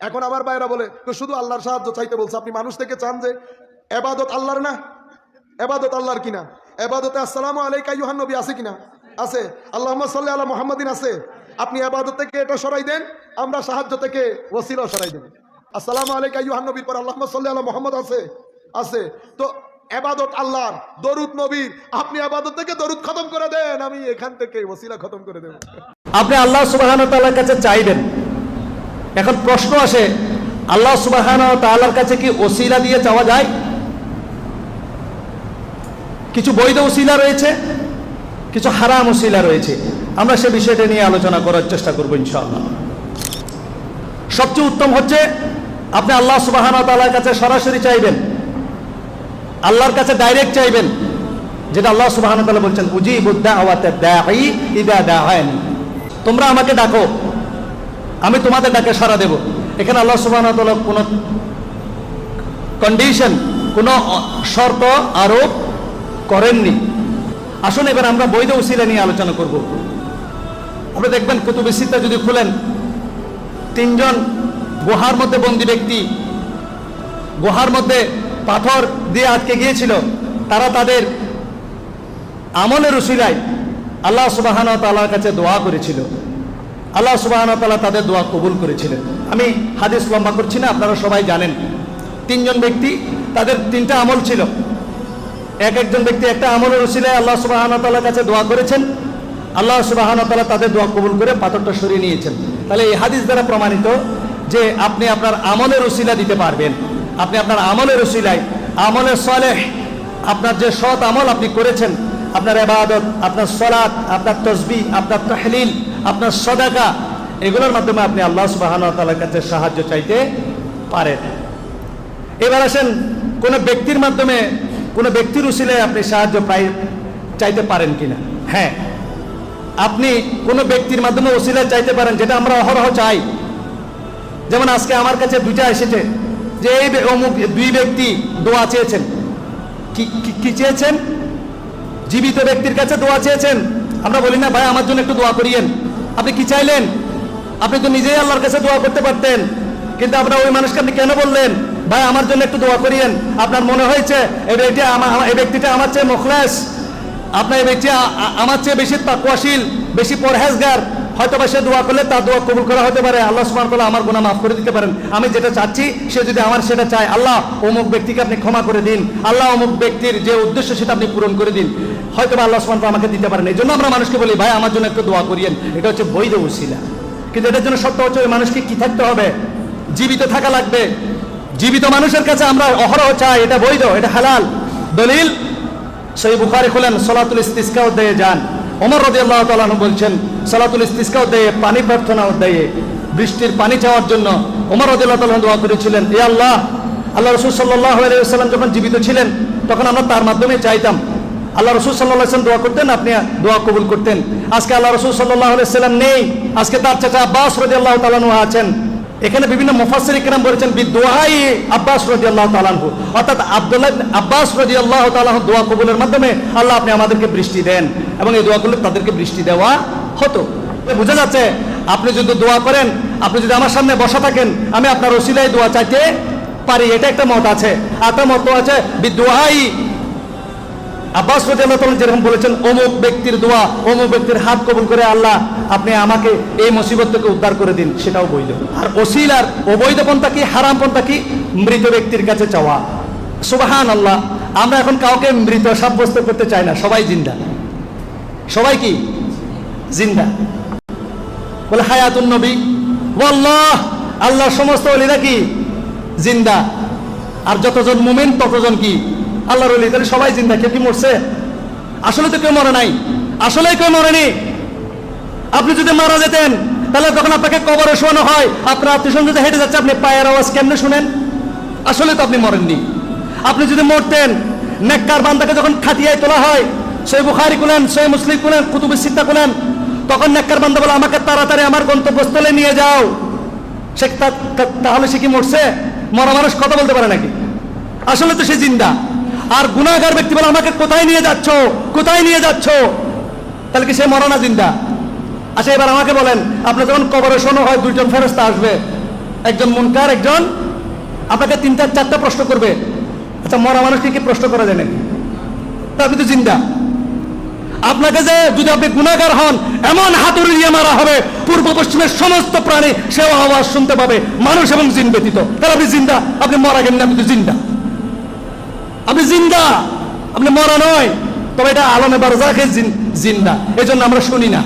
এখন আবার বাইরা বলে, তো শুধু আল্লাহর সাহায্য চাইতে বলছে, আপনি মানুষ থেকে চান যে এবাদত আল্লাহর না? এবাদত আল্লাহর কিনা? এবাদতে আসসালামু আলাইকা ইউহান নবী আছে কিনা? আছে। আল্লাহ সাল্লাহ আল্লাহ মোহাম্মদিন আছে। আপনি এবাদত থেকে এটা সরাই দেন, আমরা সাহায্য থেকে ওসিলাও সরাই দেব। আসসালামু আলাইকা ইউহান নবীর পর আল্লাহ সাল্লাহ আল্লাহ মোহাম্মদ আছে? আছে। তো এবাদত আল্লাহর, দরুদ নবীর, আপনি এবাদত থেকে দরুদ খতম করে দেন, আমি এখান থেকে ওসিলা খতম করে দেব। আপনি আল্লাহ তাল্লার কাছে চাইবেন এখন প্রশ্ন আসে, আল্লাহ সুবাহান তাল্লার কাছে কি ওসিলা দিয়ে চাওয়া যায়? কিছু বৈধ ওসিলা রয়েছে, কিছু হারাম ওসিলা রয়েছে। আমরা সে বিষয়টা নিয়ে আলোচনা করার চেষ্টা করব ইনশাআল্লাহ। সবচেয়ে উত্তম হচ্ছে, আপনি আল্লাহ সুবাহান তাল্লার কাছে সরাসরি চাইবেন, আল্লাহর কাছে ডাইরেক্ট চাইবেন, যেটা আল্লাহ সুবাহান তাল্লাহ বলছেন উজি বুদ্ধা আওয়াতে দাহায়ন তোমরা আমাকে ডাকো আমি তোমাদের ডাকে সাড়া দেব। এখানে আল্লাহ তাল্লাহ কোনো কন্ডিশন কোনো শর্ত আরোপ করেননি। আসুন এবার আমরা বৈধ উসিলা নিয়ে আলোচনা করব। আপনি দেখবেন কুতুবিসিতা যদি খুলেন, তিনজন গুহার মধ্যে বন্দি ব্যক্তি, গুহার মধ্যে পাথর দিয়ে আটকে গিয়েছিল, তারা তাদের আমলের উসিলায় আল্লাহ সুবাহান তালার কাছে দোয়া করেছিল। আল্লাহ সুবাহান তালা তাদের দোয়া কবুল করেছিলেন। আমি হাদিস লম্বা করছি না, আপনারা সবাই জানেন। তিনজন ব্যক্তি, তাদের তিনটা আমল ছিল। এক একজন ব্যক্তি একটা আমলের উসিলায় আল্লাহ সুবাহান তালার কাছে দোয়া করেছেন। আল্লাহ সুবাহান তালা তাদের দোয়া কবুল করে পাথরটা সরিয়ে নিয়েছেন। তাহলে এই হাদিস দ্বারা প্রমাণিত যে আপনি আপনার আমলের উসিলা দিতে পারবেন। আপনি আপনার আমলের উসিলায় আমলের সলেহ, আপনার যে সৎ আমল আপনি করেছেন, আপনার এবাদত আপনার সলাৎ আপনার তসবি আপনার তহলিল আপনার সদাকা, এগুলোর মাধ্যমে আপনি আল্লাহ সুবাহান তালার কাছে সাহায্য চাইতে পারেন। এবার আসেন, কোনো ব্যক্তির মাধ্যমে, কোনো ব্যক্তির উসিলায় আপনি সাহায্য পাই, চাইতে পারেন কিনা? হ্যাঁ আপনি কোনো ব্যক্তির মাধ্যমে ওসিলায় চাইতে পারেন, যেটা আমরা অহরহ চাই। যেমন আজকে আমার কাছে দুইটা এসেছে, যে এই অমুক দুই ব্যক্তি দোয়া চেয়েছেন। কি চেয়েছেন? জীবিত ব্যক্তির কাছে দোয়া চেয়েছেন? আমরা বলি, না ভাই, আমার জন্য একটু দোয়া করিয়েন। আপনি কি চাইলেন? আপনি তো নিজেই আল্লাহর কাছে দোয়া করতে পারতেন। কিন্তু আপনার ওই মানুষকে আপনি কেন বললেন? ভাই, আমার জন্য একটু দোয়া করিয়েন। আপনার মনে হয়েছে এই ব্যক্তিটা আমার চেয়ে মুখলেস? আপনার এই ব্যক্তি আমার চেয়ে বেশি তাকুয়াশীল, বেশি পরহেজগার হয়তো বা সে দোয়া করলে তার দোয়া কবুল করা হতে পারে। আল্লাহ সুমান করলে আমার গুণা মাফ করে দিতে পারেন। আমি যেটা চাচ্ছি, সে যদি আমার সেটা চায়, আল্লাহ অমুক ব্যক্তিকে আপনি ক্ষমা করে দিন। আল্লাহ অমুক ব্যক্তির যে উদ্দেশ্য সেটা আপনি পূরণ করে দিন। হয়তো বা আল্লাহ সুমান আমাকে দিতে পারেন। এই জন্য আমরা মানুষকে বলি, ভাই, আমার জন্য একটু দোয়া করিয়েন। এটা হচ্ছে বৈধ উসিলা কিন্তু এটার জন্য সত্য হচ্ছে ওই মানুষকে কি থাকতে হবে? জীবিত থাকা লাগবে। জীবিত মানুষের কাছে আমরা অহরহ চাই। এটা বৈধ, এটা হালাল। দলিল সেই বুখারি খোলেন, সলাতুল ইস্তিস্কা অধ্যায়ে যান। ওমর রদি আল্লাহ তালন বলছেন, সলাতুল ইস্তিস্কা অধ্যায়ে পানি প্রার্থনা অধ্যায়ে বৃষ্টির পানি চাওয়ার জন্য ওমর রদি আল্লাহ তালন দোয়া করেছিলেন, এ আল্লাহ আল্লাহ রসুল সাল্লাহ আলাইসাল্লাম যখন জীবিত ছিলেন, তখন আমরা তার মাধ্যমে চাইতাম। আল্লাহ রসুল সাল্লাহ আসলাম দোয়া করতেন, আপনি দোয়া কবুল করতেন। আজকে আল্লাহ রসুল সাল্লাহ আলাইসাল্লাম নেই, আজকে তার চাচা আব্বাস রদি আল্লাহ তালানু আছেন। এখানে বিভিন্ন মুফাসসির ইকরাম বলেছেন, বিদুআই আব্বাস রাদিয়াল্লাহু আল্লাহ আনহু। অর্থাৎ আব্দুল্লাহ আব্বাস রাদিয়াল্লাহু আল্লাহ আনহু দোয়া কবুলের মাধ্যমে আল্লাহ আপনি আমাদেরকে বৃষ্টি দেন। এবং এই দোয়া করলে তাদেরকে বৃষ্টি দেওয়া হতো। বোঝা যাচ্ছে, আপনি যদি দোয়া করেন, আপনি যদি আমার সামনে বসা থাকেন, আমি আপনার ওসিলায় দোয়া চাইতে পারি। এটা একটা মত আছে। আর একটা মত আছে, বিদুআই। আব্বাস যেরকম বলেছেন, অমুক ব্যক্তির দোয়া, অমুক ব্যক্তির হাত কবুল করে আল্লাহ আপনি আমাকে এই মুসিবত থেকে উদ্ধার করে দিন, সেটাও বৈধ। আর ওসিলার অবৈধ পন্থা কি হারাম পন্থা কি, মৃত ব্যক্তির কাছে চাওয়া। সুবাহান আল্লাহ আমরা এখন কাউকে মৃত সাব্যস্ত করতে চাই না, সবাই জিন্দা। সবাই কি? জিন্দা। বলে হায়াতুন নবী, ওয়াল্লাহ আল্লাহ সমস্ত অলিরা কি? জিন্দা। আর যতজন মুমিন, ততজন কি? আল্লাহর অলি তাহলে সবাই জিন্দা, কেউ কি মরছে? আসলে তো কেউ মরে নাই। আসলে কেউ মরেনি। আপনি যদি মারা যেতেন, তাহলে তখন আপনাকে কবরে শোয়ানো হয়। আপনার আত্মীয় যদি হেঁটে যাচ্ছে, আপনি পায়ের আওয়াজ কেমনে শুনেন? আসলে তো আপনি মরেননি। আপনি যদি মরতেন, নেককার বান্দাকে যখন খাটিয়ায় তোলা হয় সেই বুখারি কুলেন সেই মুসলিম কুলেন কুতুবুস সিত্তা কুলেন তখন নেককার বান্দা বলে, আমাকে তাড়াতাড়ি আমার গন্তব্যস্থলে নিয়ে যাও। সে তাহলে সে কি মরছে? মরা মানুষ কথা বলতে পারে নাকি? আসলে তো সে জিন্দা। আর গুণাগার ব্যক্তি বলে, আমাকে কোথায় নিয়ে যাচ্ছ? কোথায় নিয়ে যাচ্ছ? তাহলে কি সে মরা না জিন্দা? আচ্ছা এবার আমাকে বলেন আপনি যখন কবরে শোনো হয়, দুইজন ফেরস্তা আসবে। একজন মুনকার, একজন আপনাকে তিনটা, চারটা প্রশ্ন করবে। আচ্ছা মরা মানুষকে কি প্রশ্ন করা যায় নাকি তা আপনি তো জিন্দা। আপনাকে যে যদি আপনি গুণাগার হন, এমন হাতুড়ি দিয়ে মারা হবে, পূর্ব পশ্চিমের সমস্ত প্রাণী সেও আওয়াজ শুনতে পাবে, মানুষ এবং জিন ব্যতীত। তাহলে আপনি জিন্দা, আপনি মারা গেলেন, আপনি জিন্দা। আপনি জিন্দা, আপনি মরা নয়, তবে এটা আলমে বারজাকে জিন- জিন্দা। এই জন্য আমরা শুনি না।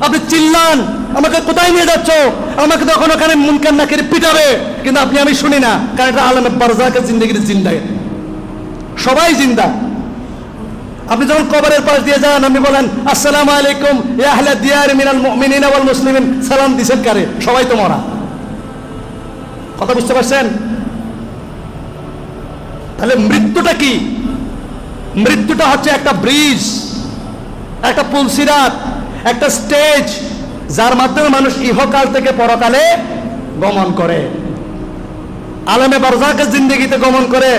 আপনি চিল্লান, আমাকে কোথায় নিয়ে যাচ্ছ? আমাকে তখন ওখানে মুনকার নাকের পিটাবে। কিন্তু আপনি, আমি শুনি না, কারণ এটা আলমে বারজাকে জিন্দগির জিন্দা। সবাই জিন্দা। আপনি যখন কবরের পাশ দিয়ে যান, আপনি বলেন, আসসালামু আলাইকুম ইয়া দিয়ার মিনাল মুমিনিনা ওয়াল মুসলিমিন। সালাম দিছেন কারে? সবাই তো মরা। কথা বুঝতে পারছেন? তাহলে মৃত্যুটা কি? মৃত্যুটা হচ্ছে একটা ব্রিজ, একটা পুলসিরাত, একটা স্টেজ, যার মাধ্যমে মানুষ ইহকাল থেকে পরকালে গমন করে। আলমে বারজাকের জিন্দগিতে গমন করে।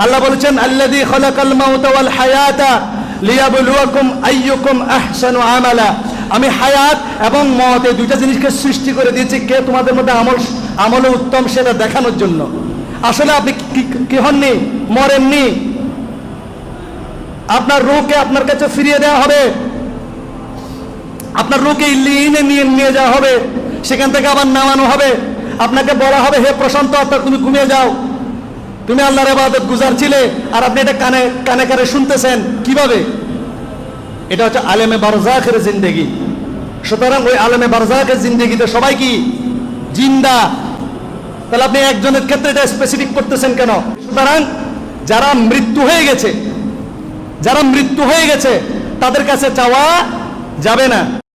আল্লাহ বলেছেন, আল্লাযী খালাকাল মাউতা ওয়াল হায়াতা লিয়াবলুয়াকুম আইয়ুকুম আহসানু আমালা। আমি হায়াত এবং মত, এই দুইটা জিনিসকে সৃষ্টি করে দিয়েছি কে তোমাদের মধ্যে আমল, আমলে উত্তম সেটা দেখানোর জন্য। আসলে আপনি কি- হননি? মরেননি? আপনার রোগকে আপনার কাছে ফিরিয়ে দেওয়া হবে। আপনার রোগকে ইলিনে নিয়ে নিয়ে যাওয়া হবে। সেখান থেকে আবার নামানো হবে। আপনাকে বলা হবে, হে প্রশান্ত, আপনার তুমি ঘুমিয়ে যাও। তুমি আল্লাহর আবাদত গুজার ছিলে আর আপনি এটা কানে কানে কানে শুনতেছেন। কীভাবে? এটা হচ্ছে আলেমে বারজাকের জিন্দেগি। সুতরাং ওই আলেমে বারজাকের জিন্দেগিতে সবাই কি? জিন্দা। তাহলে আপনি একজনের ক্ষেত্রে এটা স্পেসিফিক করতেছেন কেন? সুতরাং যারা মৃত্যু হয়ে গেছে, যারা মৃত্যু হয়ে গেছে, তাদের কাছে চাওয়া যাবে না।